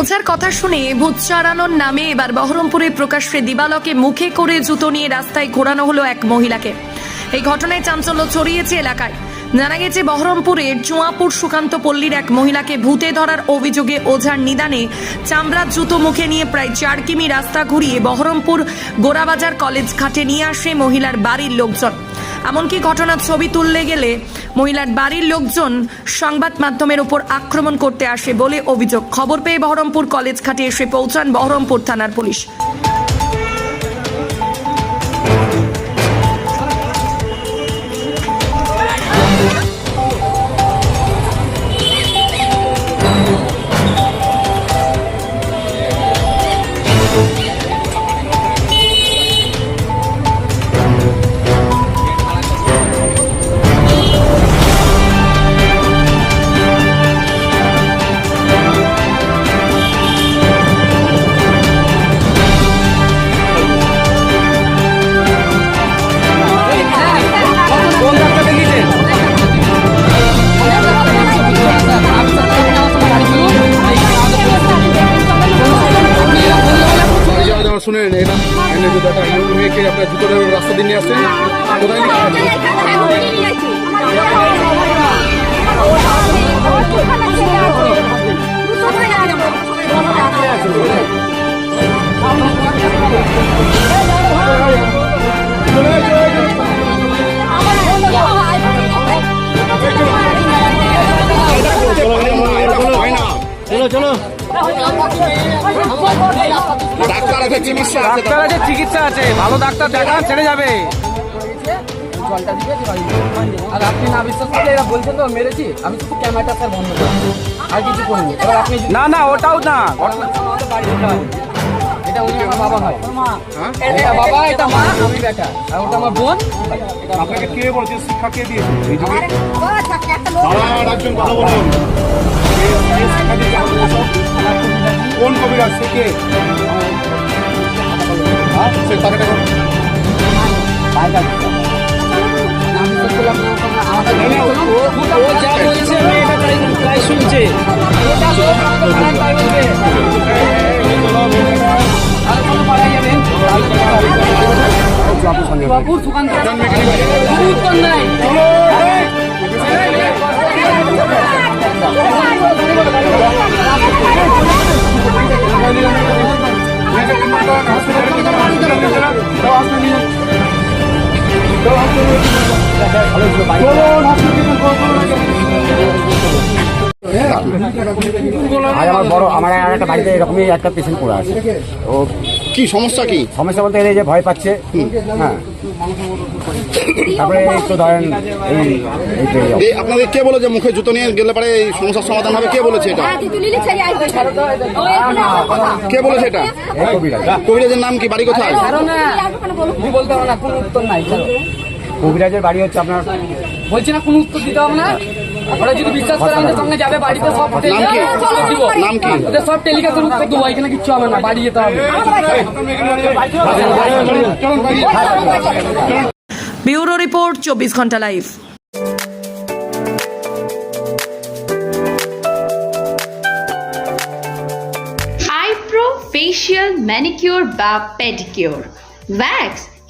ওঝার কথা শুনে ভূত চড়ানোর নামে এবার বহরমপুরে প্রকাশ্যে দিবালকে মুখে করে জুতো নিয়ে রাস্তায় ঘোরানো হলো এক মহিলাকে। এই ঘটনায় চাঞ্চল্য ছড়িয়েছে এলাকায়। জানা গেছে বহরমপুরের চুয়াপুর সুকান্ত পল্লীর এক মহিলাকে ভূতে ধরার অভিযোগে ওঝার নিদানে চামড়ার জুতো মুখে নিয়ে প্রায় চার কিমি রাস্তা ঘুরিয়ে বহরমপুর গোড়াবাজার কলেজ ঘাটে নিয়ে আসে মহিলার বাড়ির লোকজন। এমনকি ঘটনার ছবি তুললে গেলে মহিলার বাড়ির লোকজন সংবাদ মাধ্যমের উপর আক্রমণ করতে আসে বলে অভিযোগ। খবর পেয়ে বহরমপুর কলেজ ঘাটে এসে পৌঁছান বহরমপুর থানার পুলিশ। আমার শুনে নেন এটা এনে যে একটা ইয়ং মেয়েকে আপনার জুতো ধরে রাস্তা দিয়ে নিয়ে আসছেন কোথায় চলো চলো। ডাক্তার আছে চিকিৎসা আছে ডাক্তার আছে চিকিৎসা আছে। ভালো ডাক্তার দেখান ছেড়ে যাবে। আর আপনি না বিশ্বাস করলে এরা বলছে তো মেরেছি। আমি শুধু ক্যামেরাটা স্যার বন্ধ করি। আর কিছু করিনি এবার আপনি না না ওটাও না। এটা উনি আমার বাবা হয়। হ্যাঁ? এটা বাবা এটা মা। আমি বেটা। আর ওটা আমার বোন। আপনাকে কে বলছে? শিক্ষা কে দিয়েছে? এই যুগে একজন কথা বলুন। কোন কবিরাজ সে কে হ্যাঁ? সে তাকে দেখো। আমি বিশ্বাস করলাম আজ আমার বড় আমার আর একটা বাড়িতে এরকমই একটা পেশেন্ট পড়ে আছে। ও কি সমস্যা কি? সমস্যা বলতে গেলে এই যে ভয় পাচ্ছে। হ্যাঁ। তারপরে তো ধরেন এই আপনাদের কে বলে যে মুখে জুতো নিয়ে গেলে পারে এই সমস্যার সমাধান হবে? কে বলেছে এটা? কে বলেছে এটা? কবিরাজের নাম কি? বাড়ি কোথায়? কবিরাজের বাড়ি হচ্ছে আপনার বলছি না কোনো উত্তর দিতে হবে না। ওরা যদি বিশ্বাস করে আমাদের সঙ্গে যাবে বাড়িতে সব নাম কি? দিব নাম কি? ওদের সব টেলিকাস্টের উত্তর দেবো এখানে কিচ্ছু হবে না বাড়ি যেতে হবে ব্যুরো রিপোর্ট চব্বিশ ঘণ্টা লাইভ আইব্রো ফেশিয়াল ম্যানিকিউর বা pedicure wax